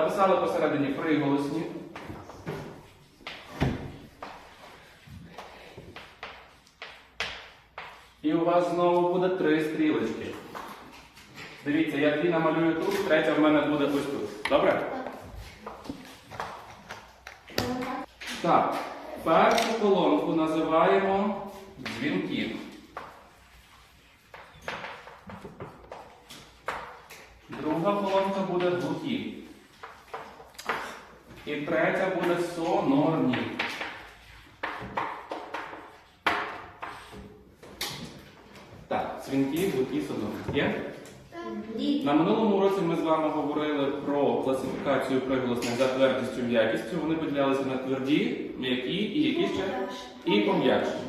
Записали посередині приголосні. І у вас знову буде три стрілочки. Дивіться, я дві намалюю тут, третя в мене буде ось тут. Добре? Так, першу колонку називаємо дзвінки. Друга колонка буде глухі. І третя буде сонорні. Так, дзвінки, глухі, сонорні. Є? На минулому уроці ми з вами говорили про класифікацію приголосних за твердістю і м'якістю. Вони поділялися на тверді, м'які і які ще? І пом'якшені.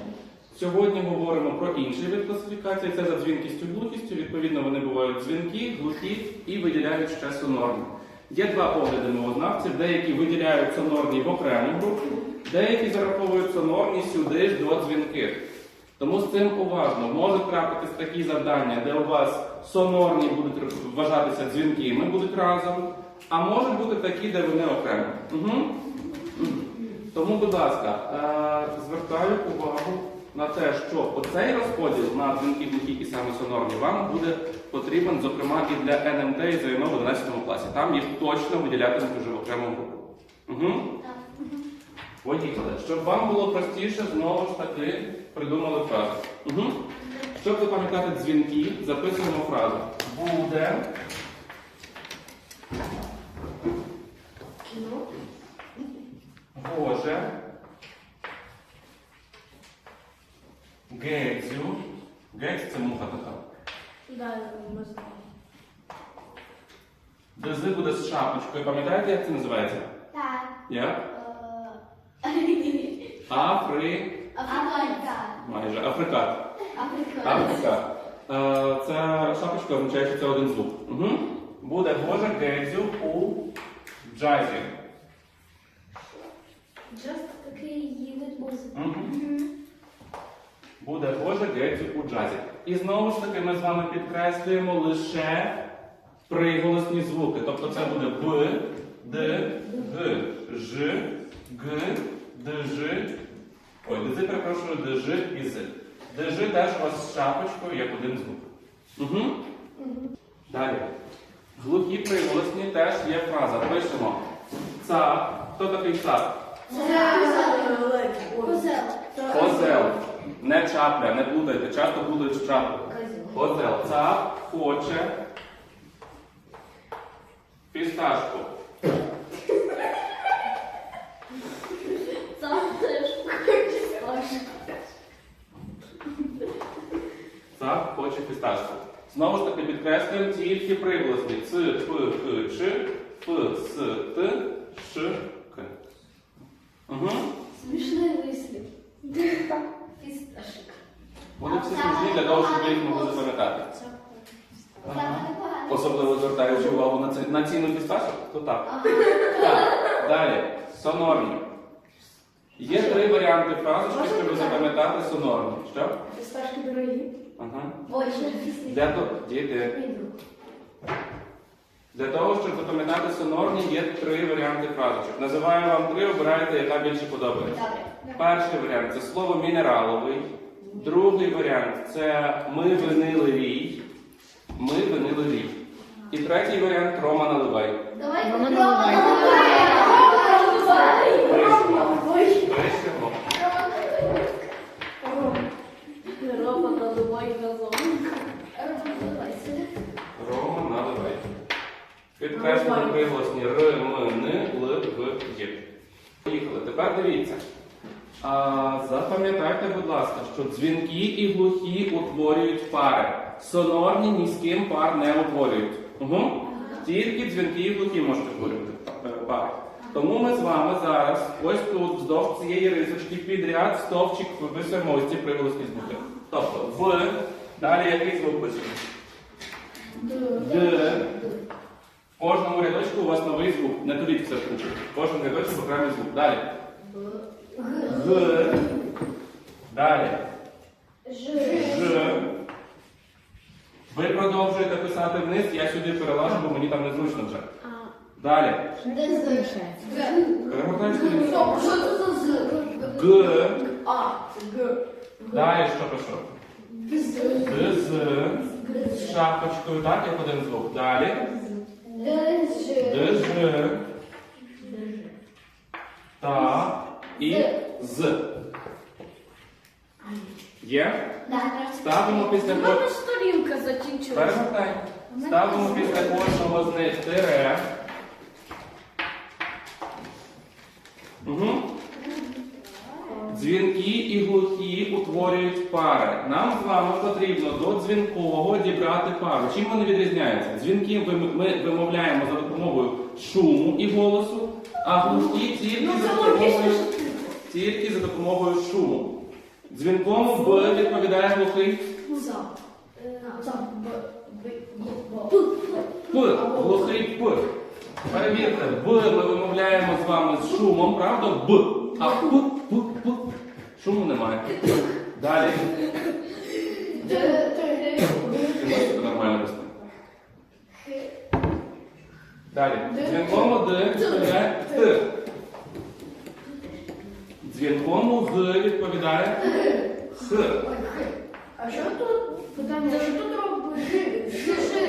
Сьогодні говоримо про інший вид класифікації, це за дзвінкістю і глухістю. Відповідно, вони бувають дзвінки, глухі і виділяють ще сонорні. Є два погляди мовознавців, деякі виділяють сонорні в окрему групу, деякі зараховують сонорні сюди ж до дзвінких. Тому з цим уважно може трапитись такі завдання, де у вас сонорні будуть вважатися дзвінки, ми будуть разом, а можуть бути такі, де вони окремо. Угу. Тому, будь ласка, е, звертаю увагу на те, що оцей розподіл на дзвінки, і саме сонорні вам буде потрібен, зокрема, і для НМТ і ЗНО в 11 класі. Там їх точно виділятимуть уже в окрему групу. Угу. Поїхали. Щоб вам було простіше, знову ж таки придумали фразу. Угу. Щоб запам'ятати дзвінки, записуємо фразу. Буде Боже Гецю. Гець це муха така. Да, ми знаємо. Дези буде з шапочкою. Пам'ятаєте, як це називається? Так. Як? Е, Афри. Африка. Майже. Африкат. Африка. Африка. Е, Ця шапочка означає, що це один звук. Угу. Буде Боже Гецю у джазі. Just такий їдуть музику. Мгм. Буде Боже Гецю у джазі. І знову ж таки ми з вами підкреслюємо лише приголосні звуки. Тобто це буде Б, Д, Г, Ж, Г, Д, Ж. Ой, ДЗ, перепрошую, Д, Ж і З. Д, Ж теж у вас з шапочкою як один звук. Угу. Далі. Глухі приголосні теж є фраза. Пишемо. Ца. Хто такий цап? Козел. Козел. Не чапля, не плутайте, часто плутають з чаплею. Козел. Цап хоче фісташку. Цап хоче фісташку. Знову ж таки підкреслюємо тільки приголосні. Ц, п, х, ч, п, с, т, ш, к. Угу. Смішний вислів. Фісташик. Вони всі смішні для того, щоб ви їх могли запам'ятати. Ага. Особливо звертаючи ціну фісташок, то так. Так, далі. Сонорні. Є три варіанти фразочки, щоб запам'ятати сонорні. Що? Фісташки дорогі. Ага. Фісташки. Для, то- діти. Для того, щоб запам'ятати сонорні, є три варіанти фразочок. Називаю вам три, обирайте, яка більше подобається. Перший варіант це слово мінераловий. Другий варіант це ми винили рій. Ми винили рій. І третій варіант Рома наливай. Давай. Рома Рома, наливай. Рома, наливай газон. Рома, наливай. Рома наливай. Підкреслюємо приголосні Р, М, Н, Л, В, Є. Поїхали. Тепер дивіться. А, запам'ятайте, будь ласка, що дзвінки і глухі утворюють пари. Сонорні ні з ким пар не утворюють. Угу. Тільки дзвінки і глухі можуть утворювати е, пари. Тому ми з вами зараз ось тут, вздовж цієї рисочки, підряд стовпчик виписуємо ось ці приголосні звуки. Тобто в, далі який звук пишемо? Д. В кожному рядочку у вас новий звук. Не туріть все в кучу. В кожному рядочку окремий звук. Далі. Г. Далі. Ж. Ж. Ви продовжуєте писати вниз, я сюди перелажу, бо мені там незручно вже. Далі. Більше. Перегортаєш сторінку. Що це за з? Г. А, г. Далі що пишу? З. Д з. З шапочкою, так, як один звук. Далі. Д, з. Д ж. Так. І з. Є? Ставимо після кожного. Перевертай. Ставимо після кожного з них тире. Угу. Дзвінки і глухі утворюють пари. Нам з вами потрібно до дзвінкового дібрати пару. Чим вони відрізняються? Дзвінки ми вимовляємо за допомогою шуму і голосу, а глухі тільки Ну, за допомогою, тільки за допомогою шуму. Дзвінкому Б відповідає глухий. Б. П, глухий П. Перевірте, Б ми вимовляємо з вами з шумом, правда? Б. А П, П, П. Шуму немає. Далі. Це нормально вести. Далі. Дзвінкому Д відповідає Т. Дзвінкому Г відповідає Х. А що тут? Питання, що тут?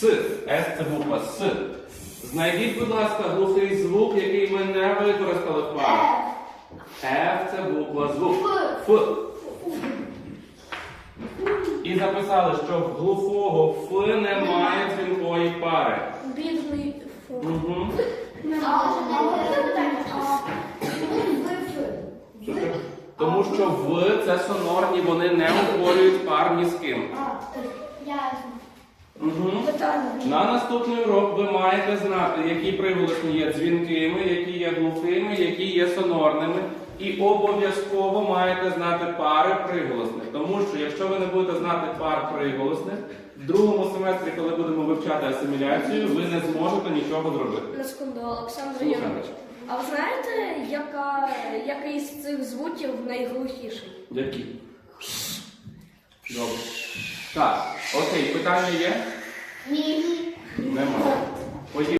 С. С це буква С. Знайдіть, будь ласка, глухий звук, який ми не використали в парі. Ф це буква звук. Ф. І записали, що в глухого Ф немає дзвінкої пари. Бідний. Угу. Тому що В це сонорні, вони не утворюють пар ні з ким. Угу. На наступний урок ви маєте знати, які приголосні є дзвінкими, які є глухими, які є сонорними. І обов'язково маєте знати пари приголосних. Тому що якщо ви не будете знати пар приголосних, в другому семестрі, коли будемо вивчати асиміляцію, ви не зможете нічого зробити. На секунду, Олександр. Юрійович. А ви знаєте, яка, який з цих звуків найглухіший? Які? Добре. Так, окей, питання є? Ні. Немає.